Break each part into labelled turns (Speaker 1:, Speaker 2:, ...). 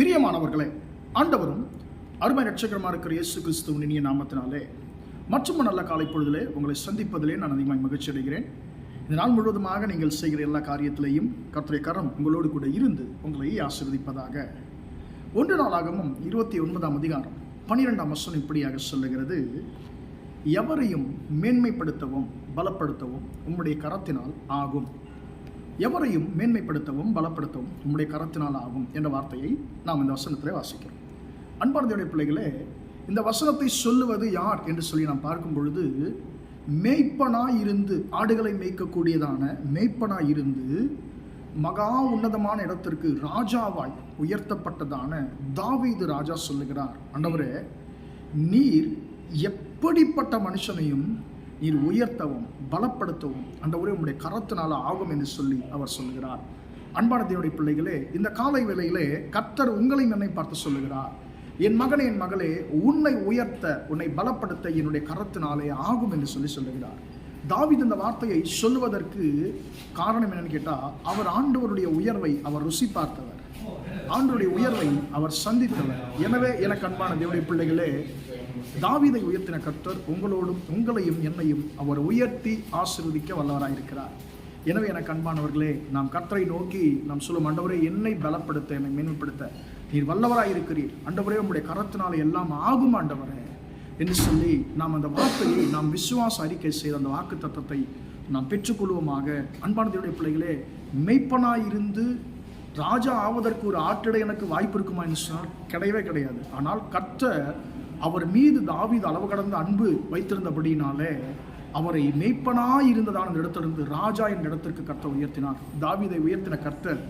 Speaker 1: பிரியமானவர்களே ஆண்டவரும் அருமை ரட்சகரமாக இருக்கிற இயேசு கிறிஸ்துவின் இனிய நாமத்தினாலே மற்றும் நல்ல காலை பொழுதிலே உங்களை சந்திப்பதிலே நான் அதிகமாக மகிழ்ச்சி அடைகிறேன். இந்த நாள் முழுவதுமாக நீங்கள் செய்கிற எல்லா காரியத்திலையும் கர்த்தரை கரம் உங்களோடு கூட இருந்து உங்களை ஆசிர்வதிப்பதாக. ஒன்று நாளாகவும் இருபத்தி ஒன்பதாம் அதிகாரம் பன்னிரெண்டாம் வசனம் இப்படியாக சொல்லுகிறது. எவரையும் மேன்மைப்படுத்தவும் பலப்படுத்தவும் உம்முடைய கரத்தினால் ஆகும். எவரையும் மேன்மைப்படுத்தவும் பலப்படுத்தவும் உம்முடைய கரத்தினால் ஆகும் என்ற வார்த்தையை நாம் இந்த வசனத்திலே வாசிக்கிறோம். அன்பானதையுடைய பிள்ளைகளே இந்த வசனத்தை சொல்லுவது யார் என்று சொல்லி நாம் பார்க்கும் பொழுது மேய்ப்பனாய் இருந்து ஆடுகளை மேய்க்கக்கூடியதான மேய்ப்பனாய் இருந்து மகா உன்னதமான இடத்திற்கு ராஜாவாய் உயர்த்தப்பட்டதான தாவீது ராஜா சொல்லுகிறார். அண்டவரே நீர் எப்படிப்பட்ட மனுஷனையும் நீர் உயர்த்தவும் பலப்படுத்தவும் அந்த ஒரே உம்முடைய கரத்தினால ஆகும் என்று சொல்லி அவர் சொல்லுகிறார். அன்பான பிள்ளைகளே இந்த காலை வேளையிலே கர்த்தர் உங்களை என்னை பார்த்து சொல்லுகிறார். என் மகனே என் மகளே உன்னை உயர்த்த உன்னை பலப்படுத்த என்னுடைய கரத்தினாலே ஆகும் என்று சொல்லி சொல்லுகிறார். தாவித் இந்த வார்த்தையை சொல்லுவதற்கு காரணம் என்னன்னு கேட்டால் அவர் ஆண்டவருடைய உயர்வை அவர் ருசி பார்த்தவர். ஆண்டுடைய உயர்வை அவர் சந்தித்தவர். எனவே எனக்கு அன்பான தேவடைய பிள்ளைகளே தாவீதை உயர்த்தின கர்த்தர் உங்களோடும் உங்களையும் என்னையும் அவர் உயர்த்தி ஆசீர்வதிக்க வல்லவராயிருக்கிறார். எனவே எனக்கு அன்பானவர்களே நாம் கர்த்தரை நோக்கி நாம் சொல்லும் ஆண்டவரே என்னை பலப்படுத்த என்னை மேன்மைப்படுத்த. நீர் வல்லவராயிருக்கிறீர். ஆண்டவரே உங்களுடைய கரத்தினால எல்லாம் ஆகும் ஆண்டவரே என்று சொல்லி நாம் அந்த வார்த்தையை நாம் விசுவாச அறிக்கை செய்த அந்த வாக்கு தத்தத்தை நாம் பெற்றுக்கொள்வோமாக. அன்பானதையுடைய பிள்ளைகளே மெய்ப்பனாயிருந்து ராஜா ஆவதற்கு ஒரு ஆற்றிட எனக்கு வாய்ப்பு இருக்குமா என்று சொன்னால் கிடையவே கிடையாது. ஆனால் கர்த்தர் அவர் மீது தாவீது அளவு கடந்த அன்பு வைத்திருந்தபடினாலே அவரை மெய்ப்பனாய் இருந்ததான அந்த இடத்திலிருந்து ராஜா என்ற இடத்திற்கு கர்த்தர் உயர்த்தினார். தாவீதை உயர்த்தின கர்த்தர்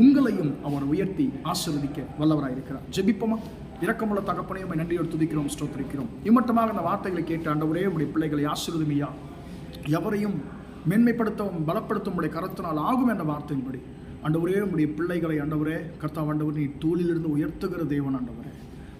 Speaker 1: உங்களையும் அவர் உயர்த்தி ஆசிர்வதிக்க வல்லவராயிருக்கிறார். ஜெபிப்போமா? இரக்கமுள்ள தகப்பனையும் உம்மை நன்றியோடு துதிக்கிறோம் ஸ்தோத்திரிக்கிறோம். இம்மட்டமாக அந்த வார்த்தைகளை கேட்டு ஆண்டவரே உடைய பிள்ளைகளை ஆசிர்வதிமையா? எவரையும் மென்மைப்படுத்தவும் பலப்படுத்தும் உடைய கரத்தினால் ஆகும் என்ற வார்த்தையின்படி ஆண்டவரே உடைய பிள்ளைகளை ஆண்டவரே கர்த்தா ஆண்டவர் நீ தூளிலிருந்து உயர்த்துகிற தேவன் ஆண்டவரே.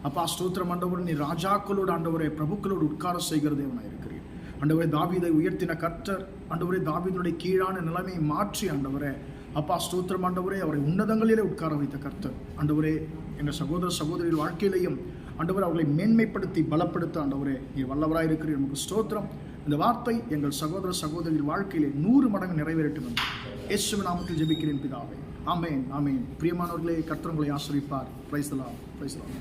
Speaker 1: அப்பா ஸ்தோத்திரம் ஆண்டவர் நீ ராஜாக்களோடு ஆண்டவரே பிரபுக்களோடு உட்கார செய்கிற தேவனாக இருக்கிறீர். ஆண்டவரே தாவீதை உயர்த்தின கர்த்தர் ஆண்டவரே தாவிதனுடைய கீழான நிலைமையை மாற்றி ஆண்டவரே. அப்பா ஸ்தோத்திரம் ஆண்டவரே அவரை உன்னதங்களிலே உட்கார வைத்த கர்த்தர். ஆண்டவரே எங்கள் சகோதர சகோதரிகள் வாழ்க்கையிலையும் ஆண்டவர் அவர்களை மேன்மைப்படுத்தி பலப்படுத்த ஆண்டவரே நீ வல்லவராய் இருக்கிறீர். நமக்கு ஸ்தோத்திரம். இந்த வார்த்தை எங்கள் சகோதர சகோதரிகள் வாழ்க்கையிலே நூறு மடங்கு நிறைவேறட்டும் என்று. இயேசுவ நாமத்தில் ஜெபிக்கிறேன் பிதாவே. ஆமேன் ஆமேன். பிரியமானவர்களே கர்த்தர் உங்களை ஆசிரிப்பார் பிரைஸ்லாம் பிரைஸ்லாம்